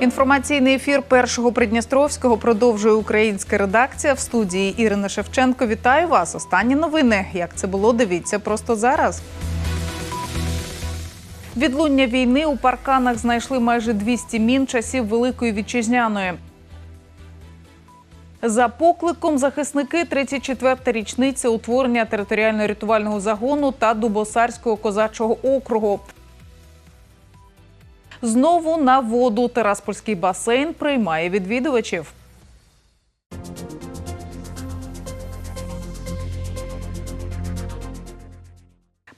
Інформаційний ефір першого Придністровського продовжує українська редакція в студії Ірина Шевченко. Вітаю вас. Останні новини. Як це було? Дивіться просто зараз. Відлуння війни у парканах знайшли майже 200 мін часів Великої вітчизняної. За покликом захисники 34-та річниця утворення територіально-рятувального загону та Дубосарського козачого округу. Знову на воду Тераспольський басейн приймає відвідувачів.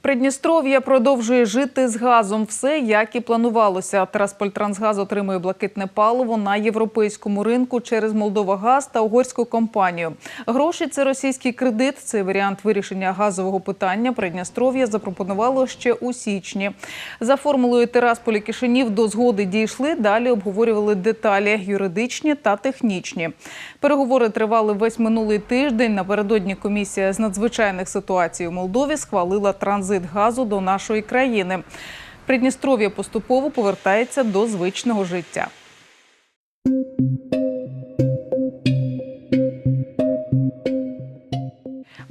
Придністров'я продовжує жити з газом. Все як і планувалося. Тераспольтрансгаз отримує блакитне паливо на європейському ринку через Молдовагаз та угорську компанію. Гроші це російський кредит. Цей варіант вирішення газового питання Придністров'я запропонувало ще у січні. За формулою Терасполі Кишинів до згоди дійшли. Далі обговорювали деталі юридичні та технічні. Переговори тривали весь минулий тиждень. Напередодні комісія з надзвичайних ситуацій у Молдові схвалила транзит газу до нашої країни. Придністров'я поступово повертається до звичного життя.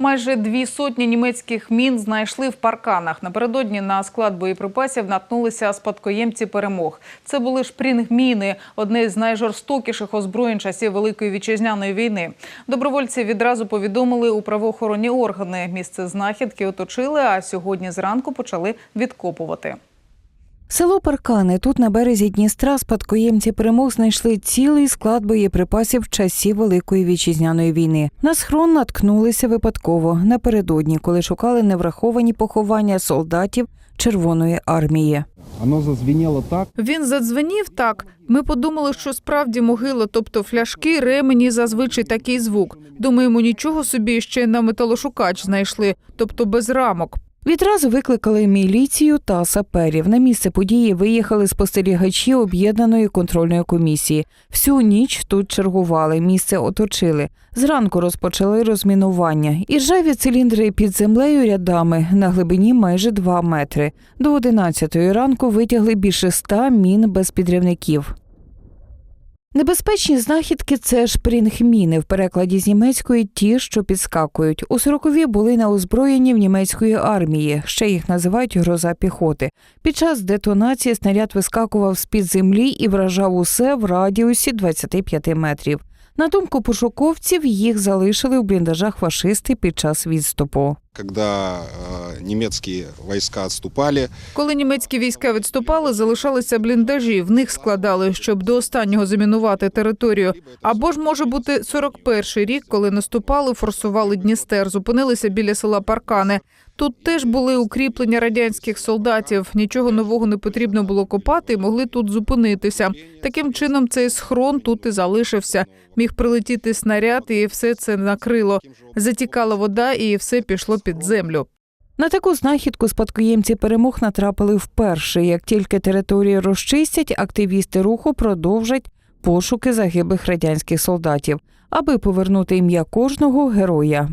Майже дві сотні німецьких мін знайшли в парканах. Напередодні на склад боєприпасів наткнулися спадкоємці перемог. Це були шпрінгміни, одне з найжорстокіших озброєнь часів Великої вітчизняної війни. Добровольці відразу повідомили у правоохоронні органи. Місце знахідки оточили, а сьогодні зранку почали відкопувати. Село Паркани тут на березі Дністра спадкоємці перемог знайшли цілий склад боєприпасів часів Великої вітчизняної війни. На схрон наткнулися випадково напередодні, коли шукали невраховані поховання солдатів Червоної армії. Оно зазвенело так, Він задзвенів так. Ми подумали, що справді могила, тобто фляшки, ремені, зазвичай такий звук. Думаємо, нічого собі ще на металошукач знайшли, тобто без рамок. Відразу викликали міліцію та саперів. На місце події виїхали спостерігачі об'єднаної контрольної комісії. Всю ніч тут чергували, місце оточили. Зранку розпочали розмінування. Іржаві циліндри під землею рядами на глибині майже 2 метри. До 11 ранку витягли більше ста мін без підривників. Небезпечні знахідки це шпрінгміни в перекладі з німецької ті, що підскакують. У сорокові були на озброєнні в німецької армії. Ще їх називають гроза піхоти. Під час детонації снаряд вискакував з під землі і вражав усе в радіусі 25 метрів. На думку пошуковців, їх залишили в бліндажах фашисти під час відступу. Коли німецькі війська відступали, залишалися бліндажі. В них складали, щоб до останнього замінувати територію. Або ж може бути 41-й рік, коли наступали, форсували Дністер, зупинилися біля села Паркани. Тут теж були укріплення радянських солдатів. Нічого нового не потрібно було копати і могли тут зупинитися. Таким чином, цей схрон тут і залишився. Міг прилетіти снаряд, і все це накрило. Затікала вода, і все пішло під землю. На таку знахідку спадкоємці перемог натрапили вперше. Як тільки територію розчистять, активісти руху продовжать пошуки загиблих радянських солдатів, аби повернути ім'я кожного героя.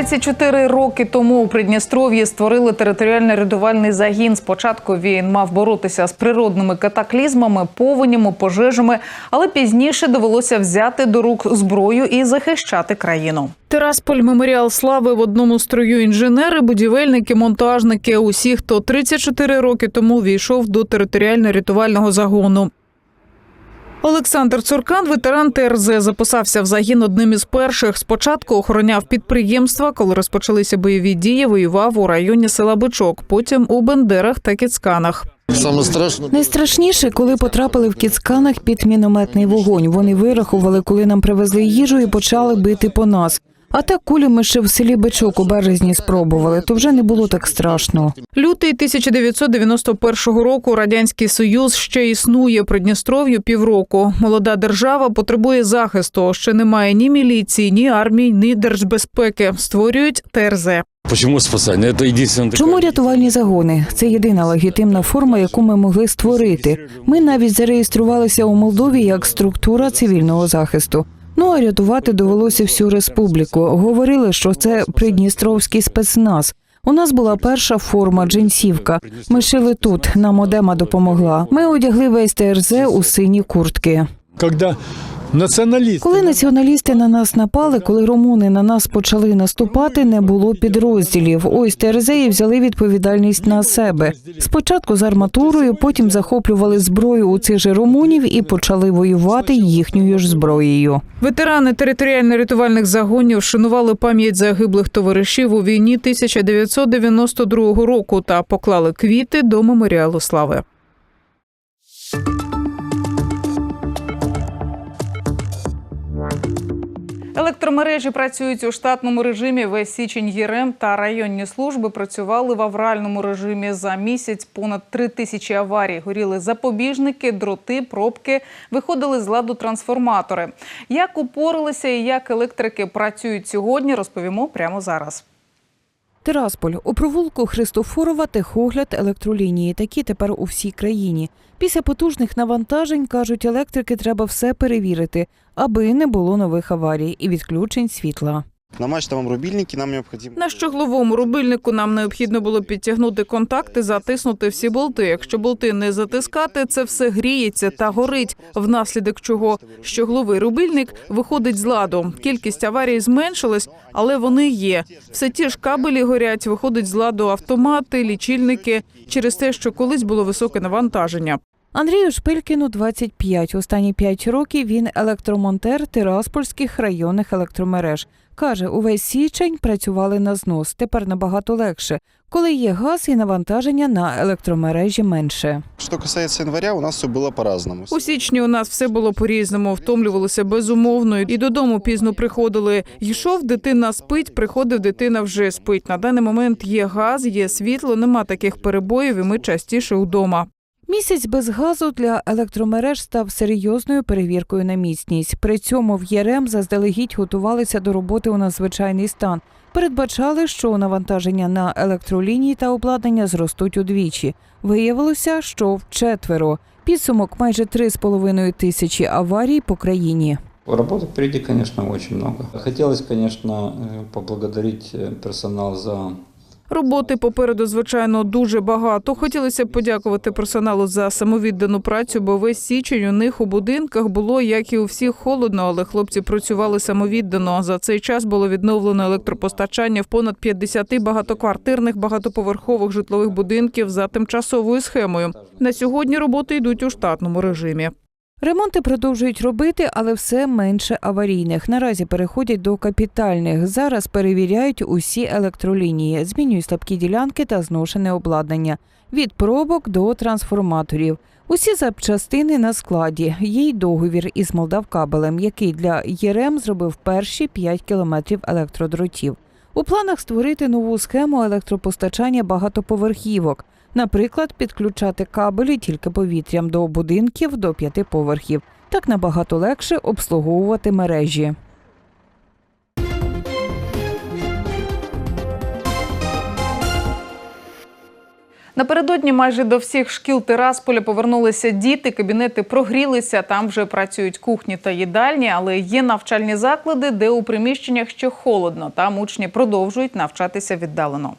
Тридцять чотири роки тому у Придністров'ї створили територіальний рятувальний загін. Спочатку він мав боротися з природними катаклізмами, повенями, пожежами, але пізніше довелося взяти до рук зброю і захищати країну. Терасполь меморіал слави в одному строю інженери, будівельники, монтажники. Усі, хто 34 роки тому війшов до територіально-рятувального загону. Олександр Цуркан, ветеран ТРЗ, записався в загін одним із перших. Спочатку охороняв підприємства, коли розпочалися бойові дії, воював у районі села Бичок, потім у Бендерах та Кіцканах. Саме страшно Найстрашніше, коли потрапили в кіцканах під мінометний вогонь. Вони вирахували, коли нам привезли їжу і почали бити по нас. А так кулі ми ще в селі Бичок у березні спробували, то вже не було так страшно. Лютий 1991 року радянський союз ще існує Придністров'ю півроку. Молода держава потребує захисту. Ще немає ні міліції, ні армії, ні держбезпеки. Створюють ТРЗ. Почему спасання? Це єдине Чому рятувальні загони? Це єдина легітимна форма, яку ми могли створити. Ми навіть зареєструвалися у Молдові як структура цивільного захисту. Ну а рятувати довелося всю республіку. Говорили, що це придністровський спецназ. У нас була перша форма джинсівка. Ми шили тут. Нам одема допомогла. Ми одягли весь ТРЗ у сині куртки. Когда националисты... Коли націоналісти на нас напали, коли румуни на нас почали наступати, не було підрозділів. Ось терезеї взяли відповідальність на себе. Спочатку з арматурою, потім захоплювали зброю у цих же румунів і почали воювати їхньою ж зброєю. Ветерани територіально-рятувальних загонів шанували пам'ять загиблих товаришів у війні 1992 року та поклали квіти до меморіалу слави. Електромережі працюють у штатному режимі. Весь січень ЄРМ та районні служби працювали в авральному режимі. За місяць понад три тисячі аварій. Горіли запобіжники, дроти, пробки, виходили з ладу трансформатори. Як упоралися і як електрики працюють сьогодні, розповімо прямо зараз. Тирасполь у провулку Христофорова техогляд електролінії. Такі тепер у всій країні. Після потужних навантажень кажуть, електрики треба все перевірити, аби не було нових аварій і відключень світла. На мачтовом рубильнике нам необходимо... На щогловому рубильнику нам необхідно було підтягнути контакти, затиснути всі болти. Якщо болти не затискати, це все гріється та горить. Внаслідок чого щогловий рубильник виходить з ладу. Кількість аварій зменшилась, але вони є. Все ті ж кабелі горять, виходить з ладу автомати, лічильники через те, що колись було високе навантаження. Андрію Шпилькіну 25. Останні 5 років він електромонтер Тираспольських районних електромереж. Каже, увесь січень працювали на знос. Тепер набагато легше, коли є газ і навантаження на електромережі менше. Что касается января, у нас все было по-разному. У січні у нас все було по-різному, втомлювалися безумовно і додому пізно приходили. Йшов, дитина спить, приходив, дитина вже спить. На даний момент є газ, є світло, нема таких перебоїв, і ми частіше вдома. Місяць без газу для електромереж став серйозною перевіркою на міцність. При цьому в ЄРЕМ заздалегідь готувалися до роботи у надзвичайний стан. Передбачали, що навантаження на електролінії та обладнання зростуть удвічі. Виявилося, що вчетверо. Підсумок майже 3,5 тисячі аварій по країні. Работы впереди, конечно, очень много. Хотелось, конечно, э, поблагодарить э, персонал за Роботи попереду, звичайно, дуже багато. Хотілося б подякувати персоналу за самовіддану працю, бо весь січень у них у будинках було, як і у всіх, холодно, але хлопці працювали самовіддано. За цей час було відновлено електропостачання в понад 50 багатоквартирних багатоповерхових житлових будинків за тимчасовою схемою. На сьогодні роботи йдуть у штатному режимі. Ремонти продовжують робити, але все менше аварійних. Наразі переходять до капітальних. Зараз перевіряють усі електролінії, змінюють слабкі ділянки та зношене обладнання від пробок до трансформаторів. Усі запчастини на складі. Є й договір із Молдавкабелем, який для ЄРЕМ зробив перші 5 кілометрів електродротів. У планах створити нову схему електропостачання багатоповерхівок. Наприклад, підключати кабелі тільки повітрям до будинків до п'яти поверхів. Так набагато легше обслуговувати мережі. Напередодні майже до всіх шкіл Тирасполя повернулися діти, кабінети прогрілися. Там вже працюють кухні та їдальні, але є навчальні заклади, де у приміщеннях ще холодно. Там учні продовжують навчатися віддалено.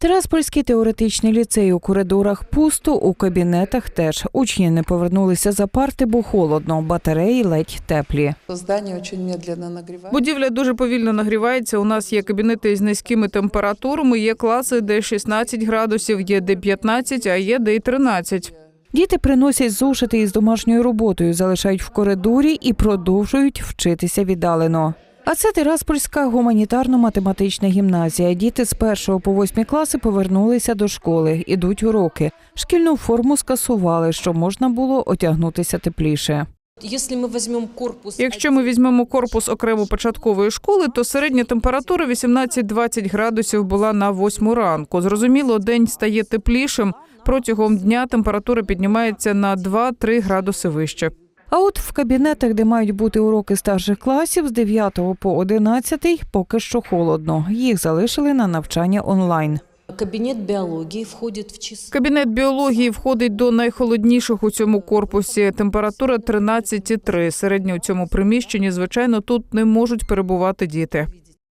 Тираспольський теоретичний ліцей у коридорах пусто, у кабінетах теж. Учні не повернулися за парти, бо холодно, батареї ледь теплі. Здание очень медленно. Будівля дуже повільно нагрівається. У нас є кабінети з низькими температурами, є класи, де 16 градусів, є де 15, а є де й 13. Діти приносять зошити із домашньою роботою, залишають в коридорі і продовжують вчитися віддалено. А це Тираспольська гуманітарно-математична гімназія. Діти з першого по восьмі класи повернулися до школи, ідуть уроки. Шкільну форму скасували, щоб можна було одягнутися тепліше. Если мы возьмем корпус... Якщо ми візьмемо корпус окремо початкової школи, то середня температура 18-20 градусів була на 8 ранку. Зрозуміло, день стає теплішим. Протягом дня температура піднімається на 2-3 градуси вище. А от в кабінетах, де мають бути уроки старших класів з 9 по 11, поки що холодно. Їх залишили на навчання онлайн. Кабінет біології входить в число... Кабінет біології входить до найхолодніших у цьому корпусі. Температура 13,3. Середньо у цьому приміщенні, звичайно, тут не можуть перебувати діти.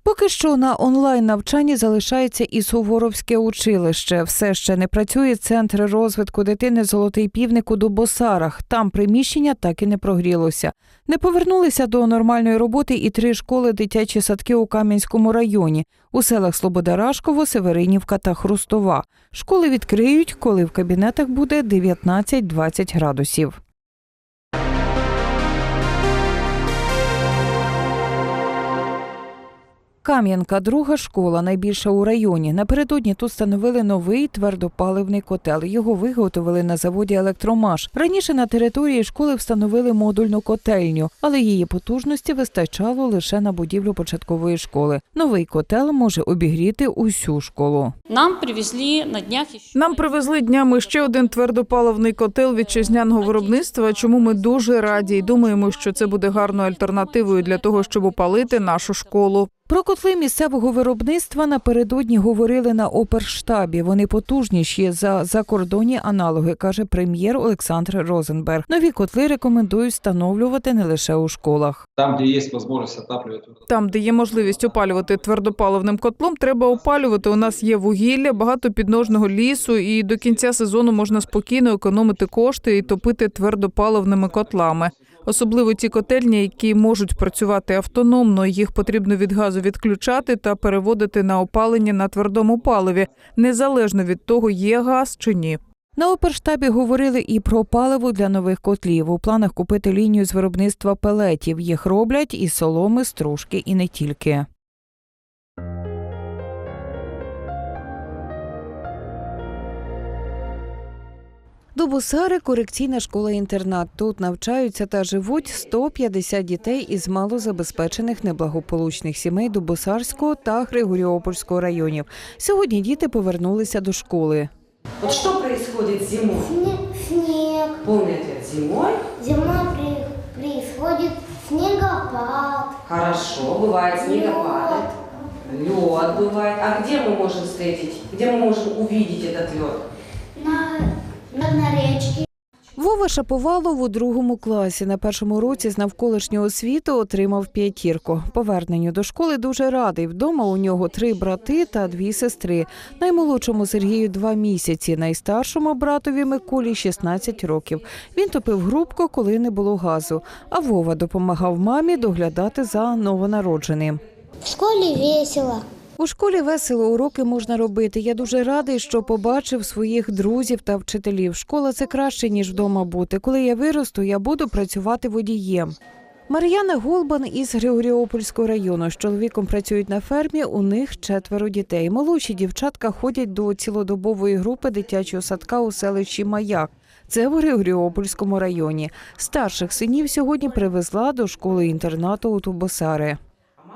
Поки що на онлайн навчанні залишається і Суворовське училище. Все ще не працює центр розвитку дитини Золотий півник у Дубосарах. Там приміщення так і не прогрілося. Не повернулися до нормальної роботи і три школи дитячі садки у Кам'янському районі у селах Слобода-Рашково, Северинівка та Хрустова. Школи відкриють, коли в кабінетах буде 19-20 градусів. Кам'янка друга школа, найбільша у районі. Напередодні тут встановили новий твердопаливний котел. Його виготовили на заводі Електромаш. Раніше на території школи встановили модульну котельню, але її потужності вистачало лише на будівлю початкової школи. Новий котел може обігріти усю школу. Нам привезли на днях. Нам привезли днями ще один твердопаливний котел вітчизняного виробництва. Чому ми дуже раді і думаємо, що це буде гарною альтернативою для того, щоб опалити нашу школу. Про котли місцевого виробництва напередодні говорили на оперштабі. Вони потужніші за закордонні аналоги, каже прем'єр Олександр Розенберг. Нові котли рекомендують встановлювати не лише у школах. Там, где есть возможность отапливать. Там, де є можливість опалювати твердопаливним котлом, треба опалювати. У нас є вугілля, багато підножного лісу, і до кінця сезону можна спокійно економити кошти і топити твердопаливними котлами. Особливо ті котельні, які можуть працювати автономно. Їх потрібно від газу відключати та переводити на опалення на твердому паливі, незалежно від того, є газ чи ні. На оперштабі говорили і про паливо для нових котлів. У планах купити лінію з виробництва пелетів. Їх роблять із соломи, стружки і не тільки. Дубосари – корекційна школа-інтернат. Тут навчаються та живуть 150 дітей із малозабезпечених неблагополучних сімей Дубосарського та Григоріопольського районів. Сьогодні діти повернулися до школи. Вот что происходит зимой? Снег. Полный ответ. Зимой? Зимой при- происходит снегопад. Хорошо, бывает снегопады. Лед бывает. А где мы можем встретить? Где мы можем увидеть этот лед? На, на, речке. Вова Шаповалов у другому класі на першому році з навколишнього освіту отримав п'ятірку. Поверненню до школи дуже радий. Вдома у нього три брати та дві сестри. Наймолодшому Сергію два місяці, найстаршому братові Миколі 16 років. Він топив грубку, коли не було газу. А Вова допомагав мамі доглядати за новонародженим. В школе весело. У школі весело уроки можна робити. Я дуже радий, що побачив своїх друзів та вчителів. Школа це краще ніж вдома бути. Коли я виросту, я буду працювати водієм. Мар'яна Голбан із Григоріопольського району. З чоловіком працюють на фермі. У них четверо дітей. Молодші дівчатка ходять до цілодобової групи дитячого садка у селищі Маяк. Це в Григоріопольському районі. Старших синів сьогодні привезла до школи інтернату у Тубосари.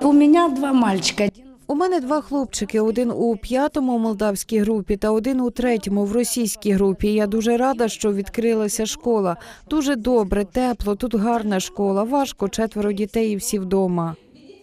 У меня два мальчика. У мене два хлопчики: один у п'ятому молдавській групі та один у третьому в російській групі. Я дуже рада, що відкрилася школа. Дуже добре, тепло. Тут гарна школа. Важко четверо дітей і всі вдома.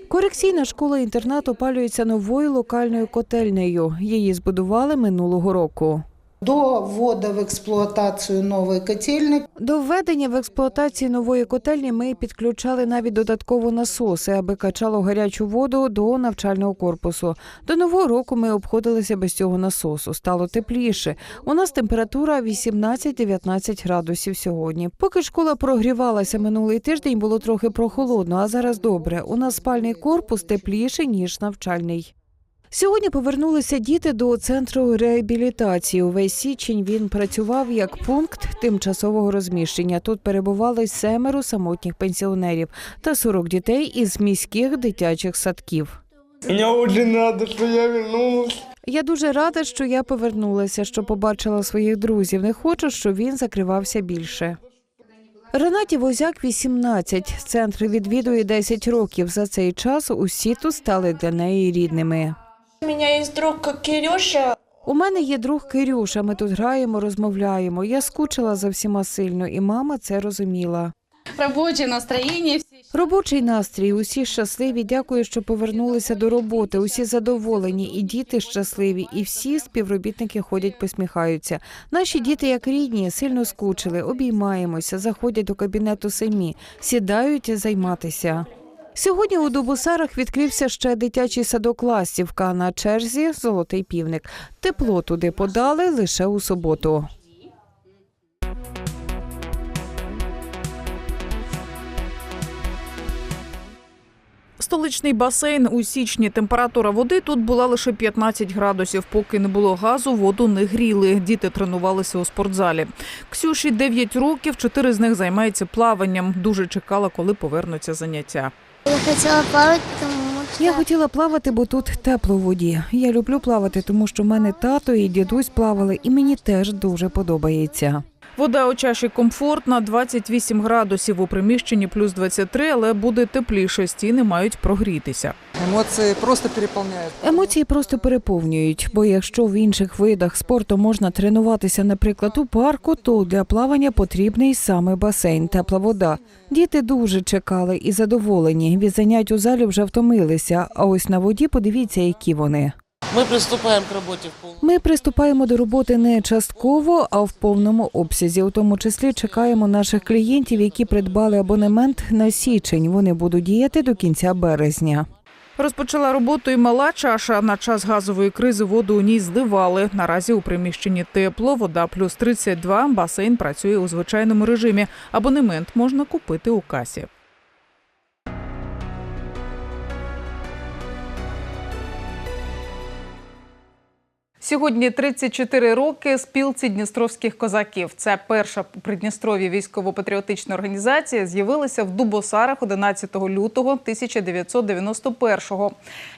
Корекційна школа-інтернат опалюється новою локальною котельнею. Її збудували минулого року. До ввода в експлуатацію нової котельні До введення в експлуатацію нової котельні ми підключали навіть додатково насоси, аби качало гарячу воду до навчального корпусу. До нового року ми обходилися без цього насосу. Стало тепліше. У нас температура 18-19 градусів сьогодні. Поки школа прогрівалася минулий тиждень, було трохи прохолодно, а зараз добре. У нас спальний корпус тепліший ніж навчальний. Сьогодні повернулися діти до центру реабілітації. Увесь січень він працював як пункт тимчасового розміщення. Тут перебували семеро самотніх пенсіонерів та 40 дітей із міських дитячих садків. Мені дуже рада, що я вернулась. Я дуже рада, що я повернулася, що побачила своїх друзів. Не хочу, щоб він закривався більше. Ренаті Возяк 18. Центр відвідує 10 років. За цей час усі тут стали для неї рідними. У мене є друг Кирюша. У мене є друг Кирюша. Ми тут граємо, розмовляємо. Я скучила за всіма сильно, і мама це розуміла. Робоче настроєння. Всі... Робочий настрій. Усі щасливі. Дякую, що повернулися до роботи. Усі задоволені, і діти щасливі, і всі співробітники ходять, посміхаються. Наші діти, як рідні, сильно скучили, обіймаємося, заходять до кабінету самі, сідають займатися. Сьогодні у Дубосарах відкрився ще дитячий садок Ластівка. На черзі золотий півник. Тепло туди подали лише у суботу. Столичний басейн у січні. Температура води тут була лише 15 градусів. Поки не було газу, воду не гріли. Діти тренувалися у спортзалі. Ксюші 9 років, 4 з них займаються плаванням. Дуже чекала, коли повернуться заняття. Я хотіла плавати, тому що... Я хотіла плавати, бо тут тепло в воді. Я люблю плавати, тому що в мене тато і дідусь плавали, і мені теж дуже подобається. Вода у чаші комфортна, 28 градусів у приміщенні плюс 23, але буде тепліше. Стіни мають прогрітися. Эмоции просто переполняют. Емоції просто переповнюють, бо якщо в інших видах спорту можна тренуватися, наприклад, у парку, то для плавання потрібний саме басейн, тепла вода. Діти дуже чекали і задоволені. Від занять у залі вже втомилися. А ось на воді подивіться, які вони. Мы приступаем к работе в. Ми приступаємо до роботи не частково, а в повному обсязі. У тому числі чекаємо наших клієнтів, які придбали абонемент на січень. Вони будуть діяти до кінця березня. Розпочала роботу і мала чаша. На час газової кризи воду у ній зливали. Наразі у приміщенні тепло, вода плюс 32, басейн працює у звичайному режимі. Абонемент можна купити у касі. Сьогодні 34 роки спілці дністровських козаків. Це перша у Придністров'ї військово-патріотична організація. З'явилася в Дубосарах 11 лютого 1991-го.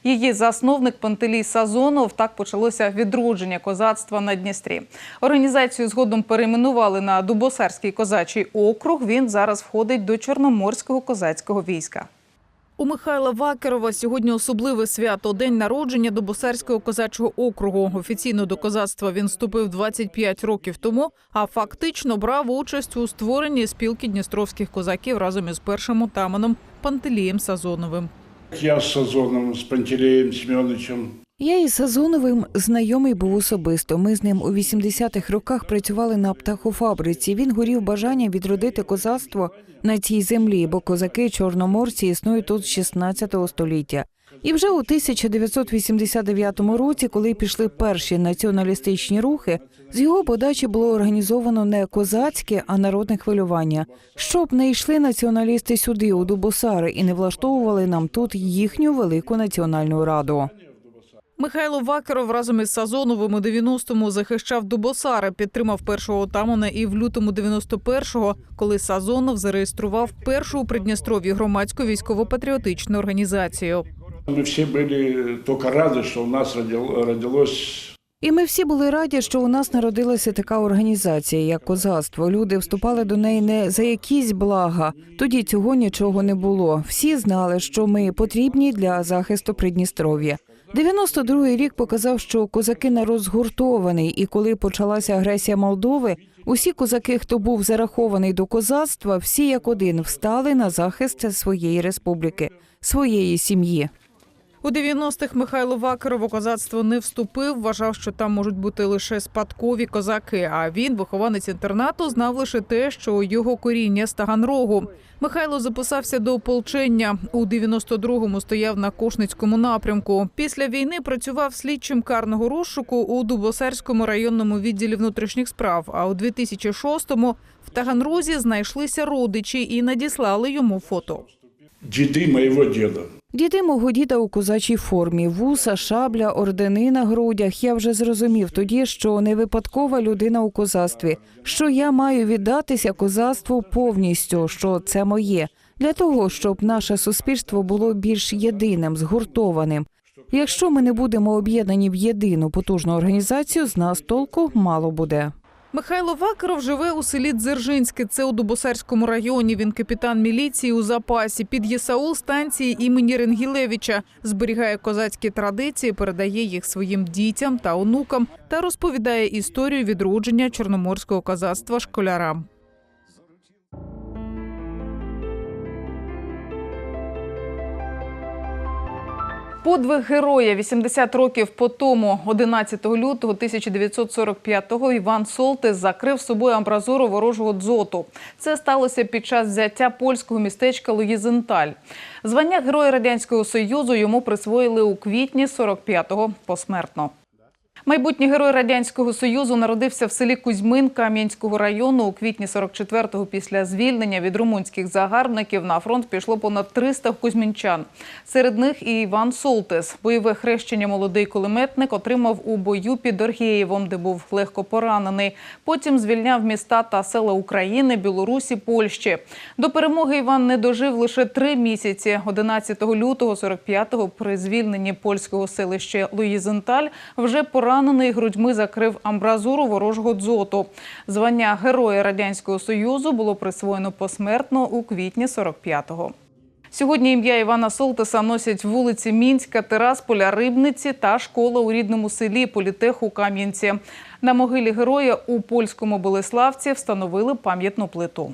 Її засновник Пантелій Сазонов. Так почалося відродження козацтва на Дністрі. Організацію згодом перейменували на Дубосарський козачий округ. Він зараз входить до Чорноморського козацького війська. У Михайла Вакерова сьогодні особливе свято день народження Добосарського козачого округу. Офіційно до козацтва він вступив 25 років тому, а фактично брав участь у створенні спілки дністровських козаків разом із першим отаманом Пантелієм Сазоновим. Я з Сазоном, з Пантелієм Семеновичем. Я із Сазоновим знайомий був особисто. Ми з ним у 80-х роках працювали на птахофабриці. Він горів бажанням відродити козацтво на цій землі, бо козаки чорноморці існують тут з 16 століття. І вже у 1989 році, коли пішли перші націоналістичні рухи, з його подачі було організовано не козацьке, а народне хвилювання, щоб не йшли націоналісти сюди, у Дубосари, і не влаштовували нам тут їхню велику національну раду. Михайло Вакеров разом із Сазоновим у 90-му захищав Дубосари, підтримав першого отамана і в лютому 91-го, коли Сазонов зареєстрував першу у Придністров'ї громадську військово-патріотичну організацію. Мы все были только рады, что у нас родил- родилось І ми всі були раді, що у нас народилася така організація, як козацтво. Люди вступали до неї не за якісь блага. Тоді цього нічого не було. Всі знали, що ми потрібні для захисту Придністров'я. 92-й рік показав, що козаки народ згуртований, і коли почалася агресія Молдови, усі козаки, хто був зарахований до козацтва, всі як один встали на захист своєї республіки, своєї сім'ї. У 90-х Михайло Вакеров у козацтво не вступив, вважав, що там можуть бути лише спадкові козаки. А він, вихованець інтернату, знав лише те, що його коріння з Таганрогу. Михайло записався до ополчення. У 92-му стояв на Кошницькому напрямку. Після війни працював слідчим карного розшуку у Дубосарському районному відділі внутрішніх справ. А у 2006-му в Таганрозі знайшлися родичі і надіслали йому фото. деды моего деда. Діти мого діда у козачій формі, вуса, шабля, ордени на грудях. Я вже зрозумів тоді, що не випадкова людина у козацтві, що я маю віддатися козацтву повністю, що це моє, для того, щоб наше суспільство було більш єдиним, згуртованим. Якщо ми не будемо об'єднані в єдину потужну організацію, з нас толку мало буде. Михайло Вакаров живе у селі Дзержинське. Це у Дубосарському районі. Він капітан міліції у запасі. Під ЄСАУ станції імені Ренгілевича зберігає козацькі традиції, передає їх своїм дітям та онукам та розповідає історію відродження чорноморського козацтва школярам. Подвиг героя 80 років по тому, 11 лютого 1945-го, Іван Солтис закрив собою амбразуру ворожого дзоту. Це сталося під час взяття польського містечка Луїзенталь. Звання Героя Радянського Союзу йому присвоїли у квітні 45-го посмертно. Майбутній герой Радянського Союзу народився в селі Кузьмин Кам'янського району у квітні 44-го після звільнення від румунських загарбників на фронт пішло понад 300 кузьмінчан. Серед них і Іван Солтес. Бойове хрещення молодий кулеметник отримав у бою під Оргієвом, де був легко поранений. Потім звільняв міста та села України, Білорусі, Польщі. До перемоги Іван не дожив лише три місяці. 11 лютого 45-го при звільненні польського селища Луїзенталь вже поранений грудьми закрив амбразуру ворожого дзоту. Звання Героя Радянського Союзу було присвоєно посмертно у квітні 45-го. Сьогодні ім'я Івана Солтеса носять вулиці Мінська, Терасполя, Рибниці та школа у рідному селі Політех у Кам'янці. На могилі героя у польському Болеславці встановили пам'ятну плиту.